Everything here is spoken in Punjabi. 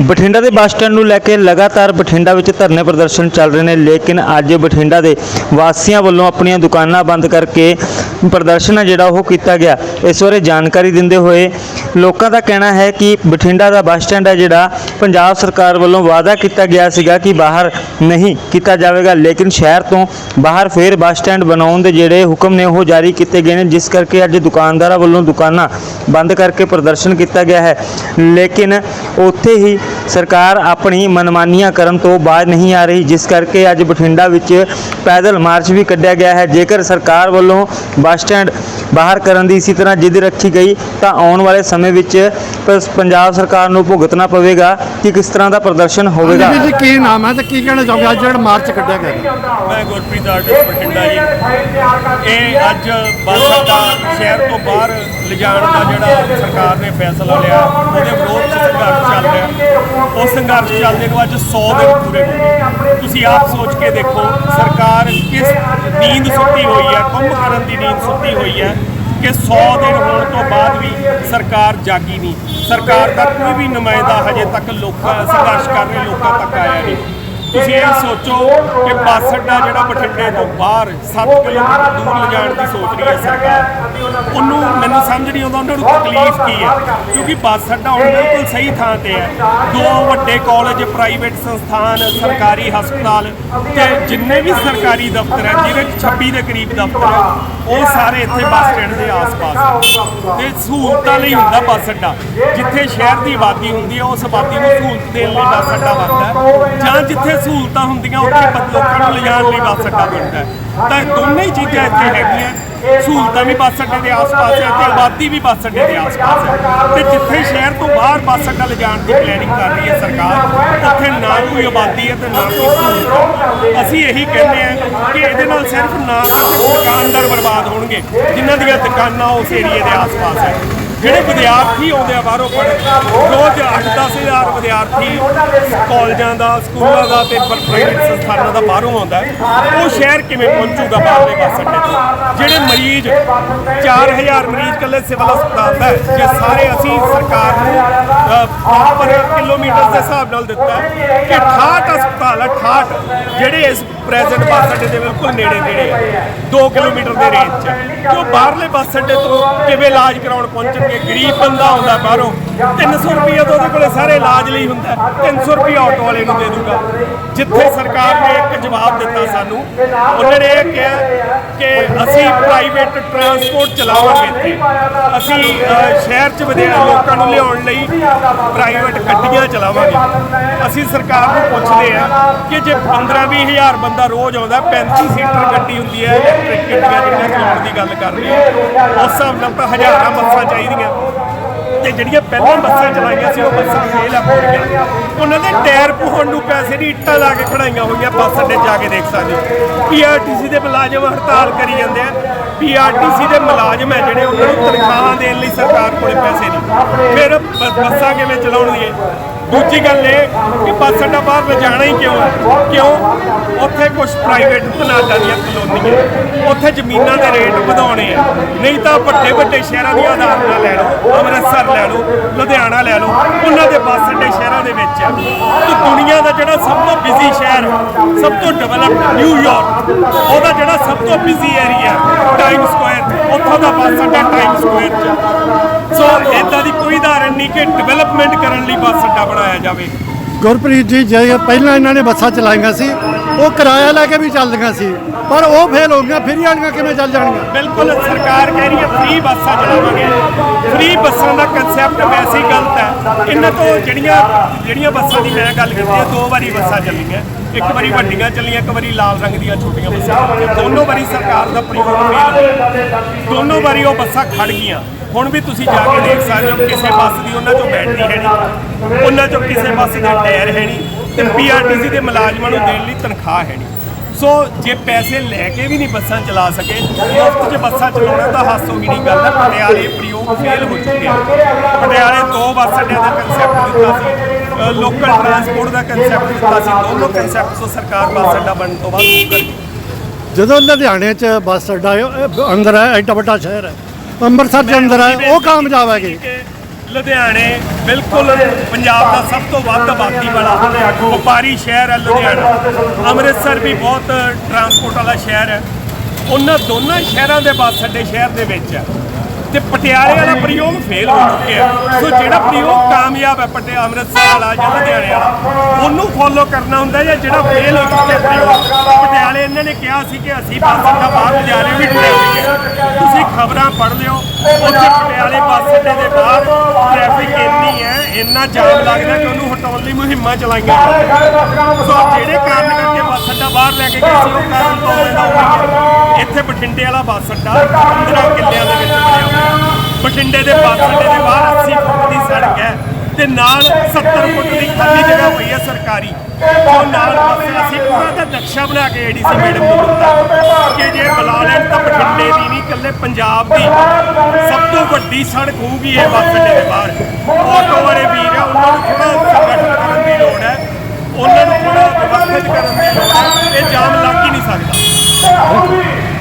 ਬਠਿੰਡਾ ਦੇ ਬੱਸ ਸਟੈਂਡ ਨੂੰ ਲੈ ਕੇ ਲਗਾਤਾਰ ਬਠਿੰਡਾ ਵਿੱਚ ਧਰਨੇ ਪ੍ਰਦਰਸ਼ਨ ਚੱਲ ਰਹੇ ਨੇ, ਲੇਕਿਨ ਅੱਜ ਬਠਿੰਡਾ ਦੇ ਵਾਸੀਆਂ ਵੱਲੋਂ ਆਪਣੀਆਂ ਦੁਕਾਨਾਂ ਬੰਦ ਕਰਕੇ ਪ੍ਰਦਰਸ਼ਨ ਹੈ ਜਿਹੜਾ ਉਹ ਕੀਤਾ ਗਿਆ। ਇਸ ਬਾਰੇ ਜਾਣਕਾਰੀ ਦਿੰਦੇ ਹੋਏ ਲੋਕਾਂ ਦਾ ਕਹਿਣਾ ਹੈ ਕਿ ਬਠਿੰਡਾ ਦਾ ਬੱਸ ਸਟੈਂਡ ਹੈ ਜਿਹੜਾ ਪੰਜਾਬ ਸਰਕਾਰ ਵੱਲੋਂ ਵਾਅਦਾ ਕੀਤਾ ਗਿਆ ਸੀਗਾ ਕਿ ਬਾਹਰ ਨਹੀਂ ਕੀਤਾ ਜਾਵੇਗਾ, ਲੇਕਿਨ ਸ਼ਹਿਰ ਤੋਂ ਬਾਹਰ ਫੇਰ ਬੱਸ ਸਟੈਂਡ ਬਣਾਉਣ ਦੇ ਜਿਹੜੇ ਹੁਕਮ ਨੇ ਉਹ ਜਾਰੀ ਕੀਤੇ ਗਏ ਨੇ, ਜਿਸ ਕਰਕੇ ਅੱਜ ਦੁਕਾਨਦਾਰਾਂ ਵੱਲੋਂ ਦੁਕਾਨਾਂ ਬੰਦ ਕਰਕੇ ਪ੍ਰਦਰਸ਼ਨ ਕੀਤਾ ਗਿਆ ਹੈ। ਲੇਕਿਨ ਉੱਥੇ ਹੀ ਸਰਕਾਰ ਆਪਣੀ ਮਨਮਾਨੀਆਂ ਕਰਨ ਤੋਂ ਬਾਅਦ ਨਹੀਂ ਆ ਰਹੀ, ਜਿਸ ਕਰਕੇ ਅੱਜ ਬਠਿੰਡਾ ਵਿੱਚ ਪੈਦਲ ਮਾਰਚ ਵੀ ਕੱਢਿਆ ਗਿਆ ਹੈ। ਜੇਕਰ ਸਰਕਾਰ ਵੱਲੋਂ ਬੱਸ ਸਟੈਂਡ ਬਾਹਰ ਕਰਨ ਦੀ ਇਸੇ ਤਰ੍ਹਾਂ ਜਿੱਦ ਰੱਖੀ ਗਈ ਤਾਂ ਆਉਣ ਵਾਲੇ ਸਮੇਂ ਵਿੱਚ ਪੰਜਾਬ ਸਰਕਾਰ ਨੂੰ ਭੁਗਤਣਾ ਪਵੇਗਾ ਕਿ ਕਿਸ ਤਰ੍ਹਾਂ ਦਾ ਪ੍ਰਦਰਸ਼ਨ ਹੋਵੇਗਾ। ਜੀ ਕੀ ਨਾਮ ਹੈ ਤੇ ਕੀ ਕਹਿਣਾ ਚਾਹੋਗੇ? ਅੱਜ ਜਿਹੜਾ ਮਾਰਚ ਕੱਢਿਆ ਗਿਆ ਮੈਂ ਗੁਰਪ੍ਰੀਤ ਆਰਟਿਸਟ ਬਠਿੰਡਾ ਜੀ। ਇਹ ਅੱਜ ਬੱਸ ਅੱਡਾ ਸ਼ਹਿਰ ਤੋਂ ਬਾਹਰ ਲਿਜਾਣ ਦਾ ਜਿਹੜਾ ਸਰਕਾਰ ਨੇ ਫੈਸਲਾ ਲਿਆ ਉਹਦੇ ਵਿਰੋਧ 'ਚ ਸੰਘਰਸ਼ ਚੱਲ ਰਿਹਾ। ਉਹ ਸੰਘਰਸ਼ ਚੱਲਦੇ ਨੂੰ ਅੱਜ 100 ਦਿਨ ਪੂਰੇ ਹੋ ਗਏ। ਤੁਸੀਂ ਆਪ ਸੋਚ ਕੇ ਦੇਖੋ, ਸਰਕਾਰ ਕਿਸ ਨੀਂਦ ਸੁੱਤੀ ਹੋਈ ਹੈ ਕੁੰਭ ਕਰਨ ਦੀ ਨੀਂਦ ਸੁੱਤੀ ਹੋਈ ਹੈ ਕਿ 100 ਦਿਨ ਹੋਣ ਤੋਂ ਬਾਅਦ ਵੀ ਸਰਕਾਰ ਜਾਗੀ ਨਹੀਂ। ਸਰਕਾਰ ਦਾ ਕੋਈ ਵੀ ਨੁਮਾਇੰਦਾ ਹਜੇ ਤੱਕ ਲੋਕਾਂ ਸੰਘਰਸ਼ ਕਰ ਰਹੇ ਲੋਕਾਂ ਤੱਕ ਆਇਆ ਨਹੀਂ। ਤੁਸੀਂ ਇਹ ਸੋਚੋ ਕਿ ਬੱਸ ਅੱਡਾ ਜਿਹੜਾ ਬਠਿੰਡੇ ਤੋਂ ਬਾਹਰ 7 ਕਿਲੋਮੀਟਰ ਦੂਰ ਲਿਜਾਣ ਦੀ ਸੋਚ ਰਹੀ ਹੈ ਸਰਕਾਰ। ਉਹਨੂੰ ਮੈਨੂੰ ਸਮਝ ਨਹੀਂ ਆਉਂਦਾ, ਉਹਨਾਂ ਨੂੰ ਤਕਲੀਫ ਕੀ ਹੈ? ਕਿਉਂਕਿ ਬੱਸ ਅੱਡਾ ਹੁਣ ਬਿਲਕੁਲ ਸਹੀ ਥਾਂ ਤੇ ਹੈ। ਦੋ ਵੱਡੇ ਕਾਲਜ, ਪ੍ਰਾਈਵੇਟ ਸੰਸਥਾਨ, ਸਰਕਾਰੀ ਹਸਪਤਾਲ ਤੇ ਜਿੰਨੇ ਵੀ ਸਰਕਾਰੀ ਦਫ਼ਤਰ ਹੈ, ਜਿਹਦੇ 'ਚ 26 ਦੇ ਕਰੀਬ ਦਫ਼ਤਰ ਹੈ, ਉਹ ਸਾਰੇ ਇੱਥੇ ਬੱਸ ਸਟੈਂਡ ਦੇ ਆਸ-ਪਾਸ ਹੈ। ਤੇ ਸਹੂਲਤਾਂ ਲਈ ਹੁੰਦਾ ਬੱਸ ਅੱਡਾ। ਜਿੱਥੇ ਸ਼ਹਿਰ ਦੀ ਆਬਾਦੀ ਹੁੰਦੀ ਹੈ, ਉਸ ਆਬਾਦੀ ਨੂੰ ਸਹੂਲਤ ਦੇਣ ਲਈ ਬੱਸ ਅੱਡਾ ਬਣਦਾ ਜਾਂ ਜਿੱਥੇ ਸਹੂਲਤਾਂ ਹੁੰਦੀਆਂ ਉੱਥੇ ਲੋਕਾਂ ਨੂੰ ਲਿਜਾਣ ਲਈ ਬੱਸ ਅੱਡਾ ਬਣਦਾ ਤਾਂ ਦੋਨੇ ਹੀ ਚੀਜ਼ਾਂ ਇੱਥੇ ਹੈਗੀਆਂ। ਸਹੂਲਤਾਂ ਵੀ ਬੱਸ ਅੱਡੇ ਦੇ ਆਸ-ਪਾਸ ਹੈ ਤੇ ਆਬਾਦੀ ਵੀ ਬੱਸ ਅੱਡੇ ਦੇ ਆਸ-ਪਾਸ ਹੈ। ਤੇ ਜਿੱਥੇ ਸ਼ਹਿਰ ਤੋਂ ਬਾਹਰ ਬੱਸ ਅੱਡਾ ਲਿਜਾਣ ਦੀ ਪਲੈਨਿੰਗ ਕਰ ਰਹੀ ਹੈ ਸਰਕਾਰ ਉੱਥੇ ਨਾ ਕੋਈ ਆਬਾਦੀ ਹੈ ਤੇ ਨਾ ਕੋਈ ਸਹੂਲਤ। ਅਸੀਂ ਇਹੀ ਕਹਿੰਦੇ ਆ ਕਿ ਇਹਦੇ ਨਾਲ ਸਿਰਫ ਨਾ ਸਿਰਫ ਦੁਕਾਨਦਾਰ ਬਰਬਾਦ ਹੋਣਗੇ ਜਿਨ੍ਹਾਂ ਦੀਆਂ ਦੁਕਾਨਾਂ ਉਸ ਏਰੀਏ ਦੇ ਆਸ-ਪਾਸ ਹੈ। ਜਿਹੜੇ ਵਿਦਿਆਰਥੀ ਆਉਂਦੇ ਆ ਬਾਹਰੋਂ ਪੜ੍ਹਨ, ਰੋਜ਼ 8-10 ਹਜ਼ਾਰ ਵਿਦਿਆਰਥੀ ਕਾਲਜਾਂ ਦਾ, ਸਕੂਲਾਂ ਦਾ ਤੇ ਪ੍ਰਾਈਵੇਟ ਸੰਸਥਾਨਾਂ ਦਾ ਬਾਹਰੋਂ ਆਉਂਦਾ ਉਹ ਸ਼ਹਿਰ ਕਿਵੇਂ ਪਹੁੰਚੂਗਾ ਬਾਹਰਲੇ ਬੱਸ ਅੱਡੇ ਤੋਂ ਜਿਹੜੇ ਮਰੀਜ਼ 4000 ਮਰੀਜ਼ ਕੱਲੇ ਸਿਵਲ ਹਸਪਤਾਲ ਦਾ ਜੇ ਸਾਰੇ ਅਸੀਂ ਸਰਕਾਰ ਨੂੰ ਪ੍ਰੋਪਰ ਕਿਲੋਮੀਟਰ ਦੇ ਹਿਸਾਬ ਨਾਲ ਦਿੱਤਾ ਕਿ 68 ਹਸਪਤਾਲ ਹੈ 68 ਜਿਹੜੇ ਇਸ ਪ੍ਰੈਜ਼ੈਂਟ ਬੱਸ ਅੱਡੇ ਦੇ ਬਿਲਕੁਲ ਨੇੜੇ ਨੇੜੇ ਆ 2 ਕਿਲੋਮੀਟਰ ਦੇ ਰੇਂਜ 'ਚ। ਹੈ। ਜੋ ਬਾਹਰਲੇ ਬੱਸ ਅੱਡੇ ਤੋਂ ਕਿਵੇਂ ਇਲਾਜ ਕਰਾਉਣ ਪਹੁੰਚਣਗੇ ਗਰੀਬ ਬੰਦਾ ਆਉਂਦਾ ਬਾਹਰੋਂ। 300 ਰੁਪਏ ਤਾਂ ਉਹਦੇ ਕੋਲੇ ਸਾਰੇ ਇਲਾਜ ਲਈ ਹੁੰਦਾ ਹੈ। 300 ਰੁਪਏ ਆਟੋ ਵਾਲੇ ਨੂੰ ਦੇ ਦੂਗਾ। ਜਿੱਥੇ ਸਰਕਾਰ ਨੇ ਇੱਕ ਜਵਾਬ ਦਿੱਤਾ ਸਾਨੂੰ ਉਹਨਾਂ ਨੇ ਇਹ ਕਿਹਾ ਕਿ ਅਸੀਂ ਪ੍ਰਾਈਵੇਟ ਟਰਾਂਸਪੋਰਟ ਚਲਾਵਾਂਗੇ ਇੱਥੇ। ਅਸੀਂ ਸ਼ਹਿਰ 'ਚ ਵਧੇਰੇ ਲੋਕਾਂ ਨੂੰ ਲਿਆਉਣ ਲਈ ਪ੍ਰਾਈਵੇਟ ਗੱਡੀਆਂ ਚਲਾਵਾਂਗੇ। ਅਸੀਂ ਸਰਕਾਰ ਨੂੰ ਪੁੱਛਦੇ ਆ ਕਿ ਜੇ 15-20 ਹਜ਼ਾਰ ਬੰਦਾ ਰੋਜ਼ ਆਉਂਦਾ 35 ਸੀਟਰ ਗੱਡੀ ਹੁੰਦੀ ਹੈ ਇਲੈਕਟ੍ਰਿਕ ਗੱਡੀਆਂ ਜਿਹੜੀਆਂ ਚਲਾਉਣ ਦੀ ਗੱਲ ਕਰ ਰਹੀ ਹੈ, ਉਸ ਹਿਸਾਬ ਨਾਲ ਤਾਂ ਹਜ਼ਾਰਾਂ ਬੱਸਾਂ ਚਾਹੀਦੀਆਂ। ਤੇ ਜਿਹੜੀਆਂ ਪਹਿਲਾਂ ਬੱਸਾਂ ਚਲਾਈਆਂ ਸੀ, ਉਹ ਬੱਸਾਂ ਫੇਲ ਆ ਪੂਰੀਆਂ ਉਹਨਾਂ ਦੇ ਟਾਇਰ ਪੁਹਣ ਨੂੰ ਪੈਸੇ ਦੀ ਇੱਟਾਂ ਲਾ ਕੇ ਖੜਾਈਆਂ ਹੋਈਆਂ, ਬੱਸ ਅੱਡੇ ਜਾ ਕੇ ਦੇਖ ਸਕਦੇ ਹੋ। ਪੀਆਰਟੀਸੀ ਦੇ ਮੁਲਾਜ਼ਮ ਹੜਤਾਲ ਕਰੀ ਜਾਂਦੇ ਆ। ਪੀਆਰਟੀਸੀ ਦੇ ਮੁਲਾਜ਼ਮ ਹੈ ਜਿਹੜੇ, ਉਹਨਾਂ ਨੂੰ ਤਨਖਾਹਾਂ ਦੇਣ ਲਈ ਸਰਕਾਰ ਕੋਲੇ ਪੈਸੇ ਨਹੀਂ। ਫਿਰ ਬ- ਬੱਸਾਂ ਕਿਵੇਂ ਚਲਾਉਣਗੇ ਦੂਜੀ ਗੱਲ ਇਹ ਕਿ ਬੱਸ ਅੱਡਾ ਬਾਹਰ ਲਿਜਾਣਾ ਹੀ ਕਿਉਂ ਹੈ ਕਿਉਂ? ਉੱਥੇ ਕੁਝ ਪ੍ਰਾਈਵੇਟ ਪਲਾਟਾਂ ਦੀਆਂ ਕਲੋਨੀਆਂ ਉੱਥੇ ਜ਼ਮੀਨਾਂ ਦੇ ਰੇਟ ਵਧਾਉਣੇ ਨਹੀਂ ਤਾਂ ਵੱਡੇ ਵੱਡੇ ਸ਼ਹਿਰਾਂ ਦੀਆਂ ਉਦਾਹਰਨਾਂ ਲੈ ਲਓ, ਅੰਮ੍ਰਿਤਸਰ ਲੈ ਲਓ, ਲੁਧਿਆਣਾ ਲੈ ਲਓ, ਉਹਨਾਂ ਦੇ ਬੱਸ ਅੱਡੇ ਸ਼ਹਿਰਾਂ ਦੇ ਵਿੱਚ। ਆ ਤੇ ਦੁਨੀਆ ਦਾ ਜਿਹੜਾ ਸਭ ਤੋਂ ਬਿਜ਼ੀ ਸ਼ਹਿਰ, ਸਭ ਤੋਂ ਡਿਵੈਲਪਡ ਨਿਊਯਾਰਕ ਉਹਦਾ ਜਿਹੜਾ ਸਭ ਤੋਂ ਬਿਜ਼ੀ ਏਰੀਆ ਟਾਈਮ ਸਕੁਆਇਰ ਉੱਥੋਂ ਦਾ ਬੱਸ ਅੱਡਾ ਟਾਈਮ ਸਕੁਆਇਰ 'ਚ। ਸੋ ਇਦਾਂ ਦੀ ਕੋਈ ਉਦਾਹਰਨ ਨਹੀਂ ਕਿ ਡਿਵੈਲਪਮੈਂਟ ਕਰਨ ਲਈ ਬੱਸ ਅੱਡਾ ਬਣਾਇਆ ਜਾਵੇ। ਗੁਰਪ੍ਰੀਤ ਜੀ, ਜੇ ਪਹਿਲਾਂ ਇਹਨਾਂ ਨੇ ਬੱਸਾਂ ਚਲਾਈਆਂ ਸੀ ਉਹ ਕਿਰਾਇਆ ਲੈ ਕੇ ਵੀ ਚੱਲਦੀਆਂ ਸੀ, ਪਰ ਉਹ ਫੇਲ ਹੋ ਗਈਆਂ, ਫਿਰ ਵਾਲੀਆਂ ਕਿਵੇਂ ਚੱਲ ਜਾਣਗੀਆਂ? ਬਿਲਕੁਲ, ਸਰਕਾਰ ਕਹਿ ਰਹੀ ਹੈ ਫ੍ਰੀ ਬੱਸਾਂ ਚਲਾਵਾਂਗੇ। ਫ੍ਰੀ ਬੱਸਾਂ ਦਾ ਕਨਸੈਪਟ ਵੈਸੇ ਹੀ ਗਲਤ ਹੈ। ਇਹਨਾਂ ਤੋਂ ਜਿਹੜੀਆਂ ਜਿਹੜੀਆਂ ਬੱਸਾਂ ਦੀ ਮੈਂ ਗੱਲ ਕੀਤੀ ਹੈ, ਦੋ ਵਾਰੀ ਬੱਸਾਂ ਚੱਲੀਆਂ। ਇੱਕ ਵਾਰੀ ਵੱਡੀਆਂ ਚੱਲੀਆਂ, ਇੱਕ ਵਾਰੀ ਲਾਲ ਰੰਗ ਦੀਆਂ ਛੋਟੀਆਂ ਬੱਸਾਂ ਦੋਨੋਂ ਵਾਰੀ ਸਰਕਾਰ ਦਾ ਪ੍ਰਯੋਗ ਫੇਲ ਦੋਨੋਂ ਵਾਰੀ ਉਹ ਬੱਸਾਂ ਖੜ ਗਈਆਂ। ਹੁਣ ਵੀ ਤੁਸੀਂ ਜਾ ਕੇ ਦੇਖ ਸਕਦੇ ਹੋ, ਕਿਸੇ ਬੱਸ ਦੀ ਉਹਨਾਂ 'ਚੋਂ ਬੈਟਰੀ ਹੈ ਨਹੀਂ। ਉਹਨਾਂ 'ਚੋਂ ਕਿਸੇ ਬੱਸ ਦੇ ਟਾਇਰ ਹੈ ਨਹੀਂ। ਤੇ ਪੀਆਰਟੀਸੀ ਦੇ ਮੁਲਾਜ਼ਮਾਂ ਨੂੰ ਦੇਣ ਲਈ ਤਨਖਾਹ ਹੈ ਨਹੀਂ। ਸੋ ਜੇ ਪੈਸੇ ਲੈ ਕੇ ਵੀ ਨਹੀਂ ਬੱਸਾਂ ਚਲਾ ਸਕੇ, ਮੁਫਤ 'ਚ ਬੱਸਾਂ ਚਲਾਉਣਾ ਤਾਂ ਹਾਸੋਹੀਣੀ ਗੱਲ ਹੈ। ਪਟਿਆਲੇ ਪ੍ਰਯੋਗ ਫੇਲ ਹੋ ਚੁੱਕਿਆ ਪਟਿਆਲੇ ਦੋ ਬੱਸ ਅੱਡਿਆਂ ਦਾ ਕਨਸੈਪਟ ਦਿੱਤਾ ਸੀ। ਲੋਕਲ ਟਰਾਂਸਪੋਰਟ ਦਾ ਕਨਸੈਪਟ ਦਿੱਤਾ ਸੀ। ਦੋਨੋਂ ਕਨਸੈਪਟ ਤੋਂ ਸਰਕਾਰ ਬੱਸ ਅੱਡਾ ਬਣਨ ਤੋਂ ਬਾਅਦ ਮੁੱਕਰ ਗਈ। ਜਦੋਂ ਲੁਧਿਆਣੇ 'ਚ ਬੱਸ ਅੱਡਾ ਅੰਦਰ ਹੈ, ਐਡਾ ਵੱਡਾ ਸ਼ਹਿਰ ਹੈ। ਅੰਮ੍ਰਿਤਸਰ ਦੇ ਅੰਦਰ ਹੈ, ਉਹ ਕਾਮਯਾਬ ਹੈਗੇ। ਲੁਧਿਆਣੇ ਬਿਲਕੁਲ ਪੰਜਾਬ ਦਾ ਸਭ ਤੋਂ ਵੱਧ ਆਬਾਦੀ ਵਾਲਾ ਵਪਾਰੀ ਸ਼ਹਿਰ ਹੈ ਲੁਧਿਆਣਾ। ਅੰਮ੍ਰਿਤਸਰ ਵੀ ਬਹੁਤ ਟਰਾਂਸਪੋਰਟ ਵਾਲਾ ਸ਼ਹਿਰ ਹੈ। ਉਹਨਾਂ ਦੋਨਾਂ ਸ਼ਹਿਰਾਂ ਦੇ ਬੱਸ ਸਾਡੇ ਸ਼ਹਿਰ ਦੇ ਵਿੱਚ ਹੈ। ਤੇ ਪਟਿਆਲੇ ਵਾਲਾ ਪ੍ਰਯੋਗ ਫੇਲ ਹੋ ਚੁੱਕਿਆ ਸੋ ਜਿਹੜਾ ਪ੍ਰਯੋਗ ਕਾਮਯਾਬ ਹੈ ਪਟਿਆ ਅੰਮ੍ਰਿਤਸਰ ਵਾਲਾ ਜਾਂ ਲੁਧਿਆਣੇ ਵਾਲਾ, ਉਹਨੂੰ ਫੋਲੋ ਕਰਨਾ ਹੁੰਦਾ ਜਾਂ ਜਿਹੜਾ ਫੇਲ ਹੋ ਚੁੱਕਿਆ ਪ੍ਰਯੋਗ? ਪਟਿਆਲੇ ਇਹਨਾਂ ਨੇ ਕਿਹਾ ਸੀ ਕਿ ਅਸੀਂ ਬੱਸ ਅੱਡਾ ਬਾਹਰ ਲਿਜਾ ਰਹੇ ਵੀ ਟ੍ਰੈਫਿਕ ਤੁਸੀਂ ਖਬਰਾਂ ਪੜ੍ਹ ਲਿਓ, ਉੱਥੇ ਪਟਿਆਲੇ ਬੱਸ ਅੱਡੇ ਦੇ ਬਾਹਰ ਟ੍ਰੈਫਿਕ ਇੰਨੀ ਹੈ, ਇੰਨਾ ਜਾਮ ਲੱਗਦਾ ਕਿ ਉਹਨੂੰ ਹਟਾਉਣ ਲਈ ਮੁਹਿੰਮਾਂ ਚਲਾਈਆਂ। ਜਾਂਦੀਆਂ। ਸੋ ਜਿਹੜੇ ਕਾਰਨ ਬਾਹਰ ਲੈ ਕੇ ਗਏ ਸੀ, ਉਹ ਕਾਰਨ ਤੋਂ ਇਹਦਾ ਹੋਇਆ ਇੱਥੇ ਬਠਿੰਡੇ ਵਾਲਾ ਬੱਸ ਅੱਡਾ 15 ਕਿੱਲਿਆਂ ਦੇ ਵਿੱਚ ਬਣਿਆ ਹੋਇਆ। ਬਠਿੰਡੇ ਦੇ ਬੱਸ ਅੱਡੇ ਦੇ ਬਾਹਰ 80 ਫੁੱਟ ਦੀ ਸੜਕ ਹੈ ਤੇ ਨਾਲ 70 ਫੁੱਟ ਦੀ ਖਾਲੀ ਜਗ੍ਹਾ ਪਈ ਹੈ ਸਰਕਾਰੀ। ਉਹ ਨਾਲ ਬੱਸ ਅਸੀਂ ਪੂਰਾ ਦਾ ਨਕਸ਼ਾ ਬਣਾ ਕੇ ਏਡੀਸੀ ਮੈਡਮ ਨੂੰ ਦਿੱਤਾ ਕਿ ਜੇ ਬੁਲਾ ਲੈਣ ਤਾਂ ਬਠਿੰਡੇ ਦੀ ਨਹੀਂ, ਇਕੱਲੇ ਪੰਜਾਬ ਦੀ ਸਭ ਤੋਂ ਵੱਡੀ ਸੜਕ ਹੋਊਗੀ ਇਹ ਬੱਸ ਅੱਡੇ ਦੇ ਬਾਹਰ। ਆਟੋ ਵਾਲੇ ਵੀਰ ਆ, ਉਹਨਾਂ ਨੂੰ ਥੋੜਾ ਸੰਗਠਨ ਕਰਨ ਦੀ ਲੋੜ ਹੈ। ਉਹਨਾਂ ਨੂੰ ਥੋੜਾ ਵਿਵਸਥਿਤ ਕਰਨ ਦੀ ਇਹ ਜਾਮ ਲੱਗ ਹੀ ਨਹੀਂ ਸਕਦਾ।